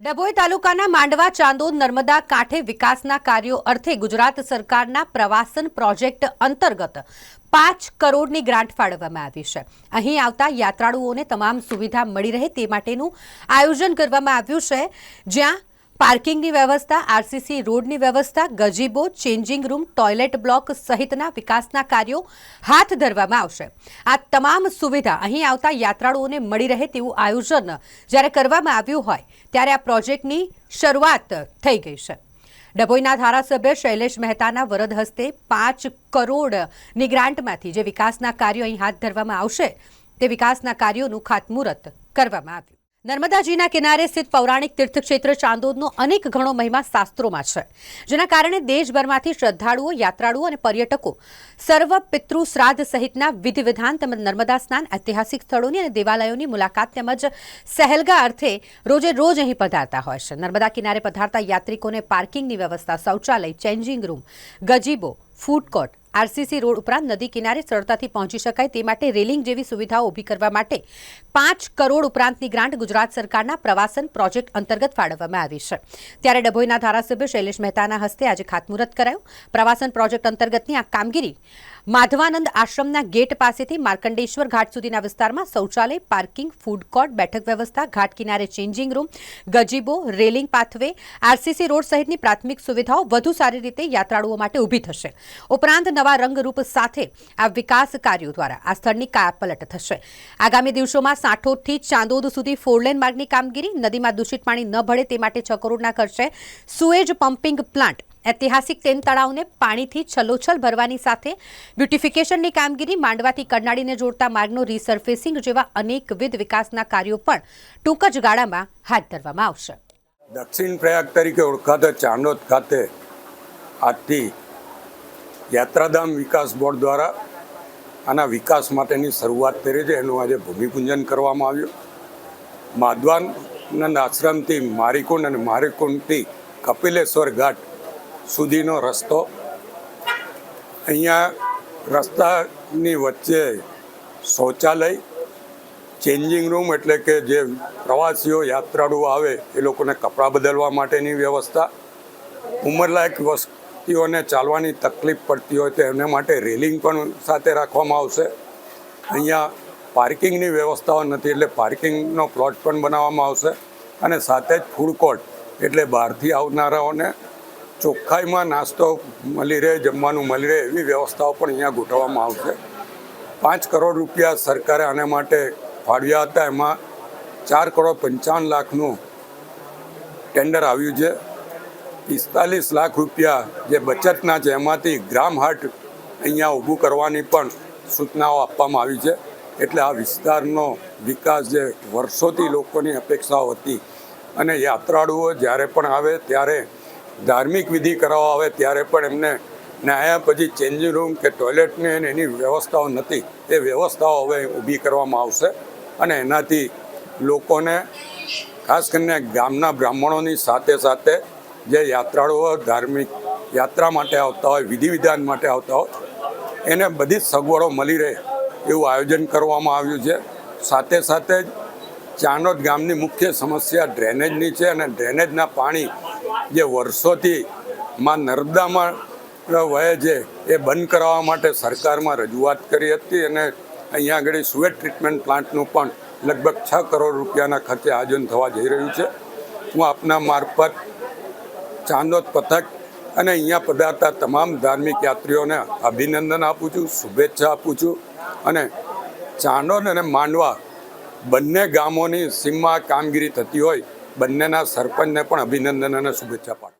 ડભોઈ તાલુકાના માંડવા, ચાંદોદ, નર્મદા કાંઠે વિકાસના કાર્યો અર્થે ગુજરાત સરકારના પ્રવાસન પ્રોજેક્ટ અંતર્ગત પાંચ કરોડની ગ્રાન્ટ ફાળવવામાં આવી છે. અહીં આવતા યાત્રાળુઓને તમામ સુવિધા મળી રહે તે માટેનું આયોજન કરવામાં આવ્યું છે, જ્યાં પાર્કિંગની વ્યવસ્થા, આરસીસી રોડની વ્યવસ્થા, gazebo, changing room, toilet block સહિતના વિકાસના કાર્યો હાથ ધરવામાં આવશે. આ તમામ સુવિધા અહીં આવતા યાત્રાળુઓને મળી રહે તેવું આયોજન જ્યારે કરવામાં આવ્યું હોય, ત્યારે આ પ્રોજેક્ટની શરૂઆત થઈ ગઈ છે. ડભોઈના ધારાસભ્ય શૈલેષ મહેતાના વરદ હસ્તે પાંચ કરોડની ગ્રાન્ટમાંથી જે વિકાસના કાર્યો અહીં હાથ ધરવામાં આવશે, તે વિકાસના કાર્યોનું ખાતમુહૂર્ત કરવામાં આવ્યું. નર્મદાજીના કિનારે સ્થિત પૌરાણિક તીર્થક્ષેત્ર ચાંદોદનો અનેક ઘણો મહિમા શાસ્ત્રોમાં છે, જેના કારણે દેશભરમાંથી શ્રદ્ધાળુઓ, યાત્રાળુઓ અને પર્યટકો સર્વ પિતૃ શ્રાદ્ધ સહિતના વિધિ વિધાન તેમજ નર્મદા સ્નાન, ઐતિહાસિક સ્થળોની અને દેવાલયોની મુલાકાત તેમજ સહેલગા અર્થે રોજે રોજ અહીં પધારતા હોય છે. નર્મદા કિનારે પધારતા યાત્રિકોને પાર્કિંગની વ્યવસ્થા, શૌચાલય, changing room, gazebo, food court RCC road ઉપરાંત નદી કિનારે સરળતાથી પહોંચી શકાય તે માટે રેલિંગ જેવી સુવિધાઓ ઊભી કરવા માટે પાંચ કરોડ ઉપરાંતની ગ્રાન્ટ ગુજરાત સરકારના પ્રવાસન પ્રોજેક્ટ અંતર્ગત ફાળવવામાં આવી છે. ત્યારે ડભોઈના ધારાસભ્ય શૈલેષ મહેતાના હસ્તે આજે ખાતમુહૂર્ત કરાયું. પ્રવાસન પ્રોજેક્ટ અંતર્ગતની આ કામગીરી માધવાનંદ આશ્રમના ગેટ પાસેથી માર્કંડેશ્વર ઘાટ સુધીના વિસ્તારમાં શૌચાલય, પાર્કિંગ, ફૂડ કોર્ટ, બેઠક વ્યવસ્થા, ઘાટ કિનારે changing room, gazebo, railing pathway, RCC road સહિતની પ્રાથમિક સુવિધાઓ વધુ સારી રીતે યાત્રાળુઓ માટે ઊભી થશે. ઉપરાંત નવા રંગરૂપ સાથે આ વિકાસ કાર્યો દ્વારા આ સ્થળની કાયાપલટ થશે. આગામી દિવસોમાં સાંઠોદથી ચાંદોદ સુધી ફોરલેન માર્ગની કામગીરી, નદીમાં દૂષિત પાણી ન ભળે તે માટે છ કરોડના ખર્ચે સુએજ પમ્પિંગ પ્લાન્ટ ઐતિહાસિક તેન તળાવને પાણીથી છલોછલ ભરવાની સાથે બ્યુટિફિકેશનની કામગીરી માંડવાથી કરનાળીને જોડતા માર્ગનું રીસર્ફેસિંગ જેવા અનેકવિધ વિકાસના કાર્યો પણ ટૂંક જ ગાળામાં હાથ ધરવામાં આવશે. દક્ષિણ પ્રયાગ તરીકે ઓળખાતા ચાંદોદ ખાતે આજથી યાત્રાધામ વિકાસ બોર્ડ દ્વારા આના વિકાસ માટેની શરૂઆત કરી છે. એનું આજે ભૂમિપૂજન કરવામાં આવ્યું. માધવાનંદ આશ્રમથી મારીકુંડ અને મારીકુંડથી કપિલેશ્વર ઘાટ સુધીનો રસ્તો. અહીંયા રસ્તાની વચ્ચે શૌચાલય ચેન્જિંગ રૂમ એટલે કે જે પ્રવાસીઓ, યાત્રાળુઓ આવે, એ લોકોને કપડાં બદલવા માટેની વ્યવસ્થા. ઉંમરલાયક વસ્તીઓને ચાલવાની તકલીફ પડતી હોય તો એમને માટે રેલિંગ પણ સાથે રાખવામાં આવશે. અહીંયા પાર્કિંગની વ્યવસ્થાઓ નથી એટલે પાર્કિંગનો પ્લોટ પણ બનાવવામાં આવશે. અને સાથે જ ફૂડ કોર્ટ એટલે બહારથી આવનારાઓને ચોખ્ખાઈમાં નાસ્તો મળી રહે, જમવાનું મળી રહે એવી વ્યવસ્થાઓ પણ અહીંયા ગોઠવવામાં આવશે. પાંચ કરોડ રૂપિયા સરકારે આને માટે ફાળવ્યા હતા. એમાં ચાર કરોડ પંચાવન લાખનું ટેન્ડર આવ્યું છે. પિસ્તાલીસ લાખ રૂપિયા જે બચતના છે, એમાંથી ગ્રામ હાટ અહીંયા ઊભું કરવાની પણ સૂચનાઓ આપવામાં આવી છે. એટલે આ વિસ્તારનો વિકાસ જે વર્ષોથી લોકોની અપેક્ષાઓ હતી અને યાત્રાળુઓ જ્યારે પણ આવે ત્યારે ધાર્મિક વિધિ કરાવવા આવે ત્યારે પણ એમને નાયા પછી ચેન્જિંગ રૂમ કે ટોયલેટની એની વ્યવસ્થાઓ નથી. એ વ્યવસ્થાઓ હવે ઊભી કરવામાં આવશે અને એનાથી લોકોને, ખાસ કરીને ગામના બ્રાહ્મણોની સાથે સાથે જે યાત્રાળુઓ ધાર્મિક યાત્રા માટે આવતા હોય, વિધિ વિધાન માટે આવતા હોય, એને બધી જ સગવડો મળી રહે એવું આયોજન કરવામાં આવ્યું છે. સાથે સાથે જ ચાનોદ ગામની મુખ્ય સમસ્યા ડ્રેનેજની છે અને ડ્રેનેજના પાણી જે વર્ષોથી માં નર્મદામાં વહે છે, એ બંધ કરાવવા માટે સરકારમાં રજૂઆત કરી હતી અને અહીંયા આગળ સુએટ ટ્રીટમેન્ટ પ્લાન્ટનું પણ લગભગ છ કરોડ રૂપિયાના ખર્ચે આયોજન થવા જઈ રહ્યું છે. હું આપના મારફત ચાંદોદ પથક અને અહીંયા પધારતા તમામ ધાર્મિક યાત્રીઓને અભિનંદન આપું છું, શુભેચ્છા આપું છું અને ચાંદોદ અને માંડવા બંને ગામોની સીમમાં કામગીરી થતી હોય બંનેના સરપંચને પણ અભિનંદન અને શુભેચ્છા પાઠવું.